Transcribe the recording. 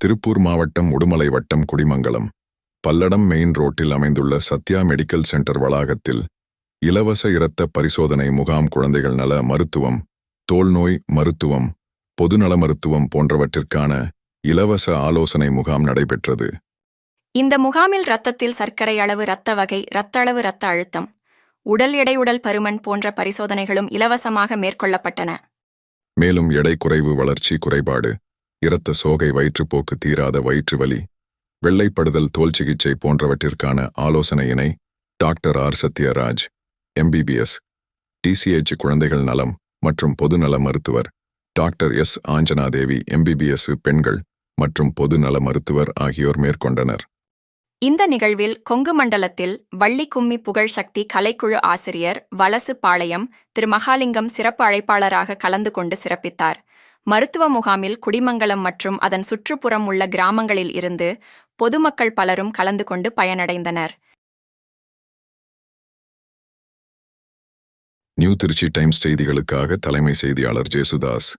திருப்பூர் மாவட்டம் உடுமலை வட்டம் குடிமங்கலம் பல்லடம் மெயின் ரோட்டில் அமைந்துள்ள சத்யா மெடிக்கல் சென்டர் வளாகத்தில் இலவச இரத்த பரிசோதனை முகாம் குழந்தைகள் நல மருத்துவம் தோல்நோய் மருத்துவம் பொதுநல மருத்துவம் போன்றவற்றிற்கான இலவச ஆலோசனை முகாம் நடைபெற்றது. இந்த முகாமில் இரத்தத்தில் சர்க்கரை அளவு இரத்த வகை இரத்த அளவு இரத்த அழுத்தம் உடல் எடை உடல் பருமன் போன்ற பரிசோதனைகளும் இலவசமாக மேற்கொள்ளப்பட்டன. மேலும் எடை குறைவு வளர்ச்சி குறைபாடு இரத்த சோகை வயிற்றுப்போக்கு தீராத வயிற்று வலி வெள்ளைப்படுதல் தோல் சிகிச்சை போன்றவற்றிற்கான ஆலோசனையினை doctor R. Sathyaraj MBBS DCH குழந்தைகள் நலம் மற்றும் பொதுநல மருத்துவர் டாக்டர் எஸ். ஆஞ்சனாதேவி எம்பிபிஎஸ் பெண்கள் மற்றும் பொதுநல மருத்துவர் ஆகியோர் மேற்கொண்டனர். இந்த நிகழ்வில் கொங்கு மண்டலத்தில் வள்ளி கும்மி புகழ் சக்தி கலைக்குழு ஆசிரியர் வலசு பாளையம் திரு. மகாலிங்கம் சிறப்பு அழைப்பாளராக கலந்து கொண்டு சிறப்பித்தார். மருத்துவ முகாமில் குடிமங்கலம் மற்றும் அதன் சுற்றுப்புறம் உள்ள கிராமங்களில் இருந்து பொதுமக்கள் பலரும் கலந்து கொண்டு பயனடைந்தனர். நியூ திருச்சி டைம்ஸ் செய்திகளுக்காக தலைமை செய்தியாளர் ஜேசுதாஸ்.